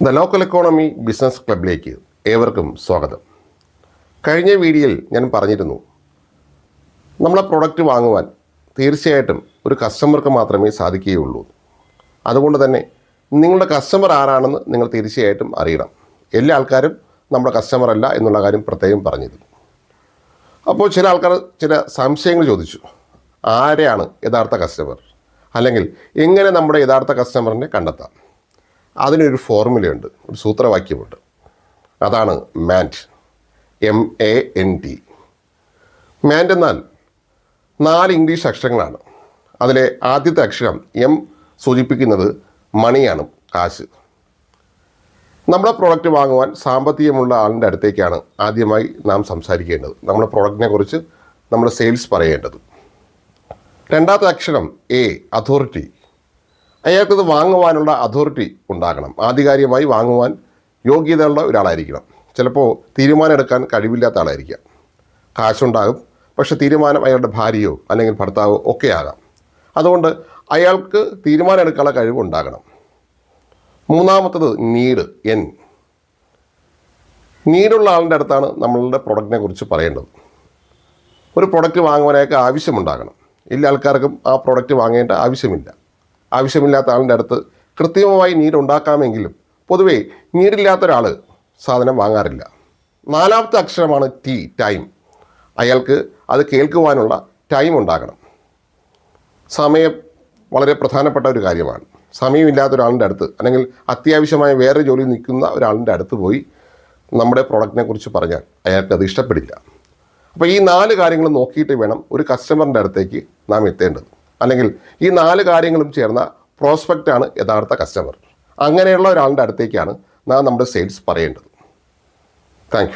The local economy business ക്ലബിലേക്ക് ഏവർക്കും സ്വാഗതം. കഴിഞ്ഞ വീഡിയോയിൽ ഞാൻ പറഞ്ഞിരുന്നു നമ്മളെ പ്രൊഡക്റ്റ് വാങ്ങുവാൻ തീർച്ചയായിട്ടും ഒരു കസ്റ്റമർക്ക് മാത്രമേ സാധിക്കുകയുള്ളൂ. അതുകൊണ്ട് തന്നെ നിങ്ങളുടെ കസ്റ്റമർ ആരാണെന്ന് നിങ്ങൾ തീർച്ചയായിട്ടും അറിയണം. എല്ലാ ആൾക്കാരും നമ്മുടെ കസ്റ്റമർ അല്ല എന്നുള്ള കാര്യം പ്രത്യേകം പറഞ്ഞിരുന്നു. അപ്പോൾ ചില ആൾക്കാർ ചില സംശയങ്ങൾ ചോദിച്ചു. ആരെയാണ് യഥാർത്ഥ കസ്റ്റമർ അല്ലെങ്കിൽ എങ്ങനെ നമ്മുടെ യഥാർത്ഥ കസ്റ്റമറിനെ കണ്ടെത്താം. അതിനൊരു ഫോർമുലയുണ്ട് ഒരു സൂത്രവാക്യമുണ്ട്. അതാണ് MANT M A N T MANT എന്നാൽ നാല് ഇംഗ്ലീഷ് അക്ഷരങ്ങളാണ്. അതിലെ ആദ്യത്തെ അക്ഷരം എം സൂചിപ്പിക്കുന്നത് മണിയാണ് കാശ്. നമ്മുടെ പ്രോഡക്റ്റ് വാങ്ങുവാൻ സാമ്പത്തികമുള്ള ആളിന്റെ അടുത്തേക്കാണ് ആദ്യമായി നാം സംസാരിക്കേണ്ടത്. നമ്മുടെ പ്രോഡക്റ്റിനെ കുറിച്ച് നമ്മുടെ സെയിൽസ് പറയേണ്ടത്. രണ്ടാമത്തെ അക്ഷരം എ അതോറിറ്റി അയാൾക്കത് വാങ്ങുവാനുള്ള അതോറിറ്റി ഉണ്ടാകണം. ആധികാരികമായി വാങ്ങുവാൻ യോഗ്യതയുള്ള ഒരാളായിരിക്കണം. ചിലപ്പോൾ തീരുമാനം എടുക്കാൻ കഴിവില്ലാത്ത ആളായിരിക്കാം. കാശുണ്ടാകും. പക്ഷെ തീരുമാനം അയാളുടെ ഭാര്യയോ അല്ലെങ്കിൽ ഭർത്താവോ ഒക്കെ ആകാം. അതുകൊണ്ട് അയാൾക്ക് തീരുമാനം എടുക്കാനുള്ള കഴിവ് ഉണ്ടാകണം മൂന്നാമത്തത് നീഡ് എൻ നീടുള്ള ആളിന്റെ അടുത്താണ് നമ്മളുടെ പ്രൊഡക്റ്റിനെ കുറിച്ച് പറയേണ്ടത്. ഒരു പ്രൊഡക്റ്റ് വാങ്ങുവാനായിട്ട് ആവശ്യമുണ്ടാകണം. എല്ലാ ആൾക്കാർക്കും ആ പ്രോഡക്റ്റ് വാങ്ങേണ്ട ആവശ്യമില്ല. ആവശ്യമില്ലാത്ത ആളിന്റെ അടുത്ത് കൃത്യമായി നീഡ് ഉണ്ടാക്കാമെങ്കിലും പൊതുവേ നീഡില്ലാത്ത ഒരാൾ സാധനം വാങ്ങാറില്ല. നാലാമത്തെ അക്ഷരമാണ് ടി ടൈം അയാൾക്ക് അത് കേൾക്കുവാനുള്ള ടൈം ഉണ്ടാകണം. സമയം വളരെ പ്രധാനപ്പെട്ട ഒരു കാര്യമാണ്. സമയമില്ലാത്ത ഒരാളിന്റെ അടുത്ത് അല്ലെങ്കിൽ അത്യാവശ്യമായ വേറെ ജോലി നിൽക്കുന്ന ഒരാളിന്റെ അടുത്ത് പോയി നമ്മുടെ പ്രോഡക്റ്റിനെ കുറിച്ച് പറഞ്ഞാൽ അയാൾക്ക് അത് ഇഷ്ടപ്പെടില്ല. അപ്പോൾ ഈ നാല് കാര്യങ്ങൾ നോക്കിയിട്ട് വേണം ഒരു കസ്റ്റമറിന്റെ അടുത്തേക്ക് നാം എത്തേണ്ടത്. അല്ലെങ്കിൽ ഈ നാല് കാര്യങ്ങളും ചേർന്ന പ്രോസ്പെക്റ്റാണ് യഥാർത്ഥ കസ്റ്റമർ അങ്ങനെയുള്ള ഒരാളുടെ അടുത്തേക്കാണ് നാം നമ്മുടെ സെയിൽസ് പറയേണ്ടത്. താങ്ക്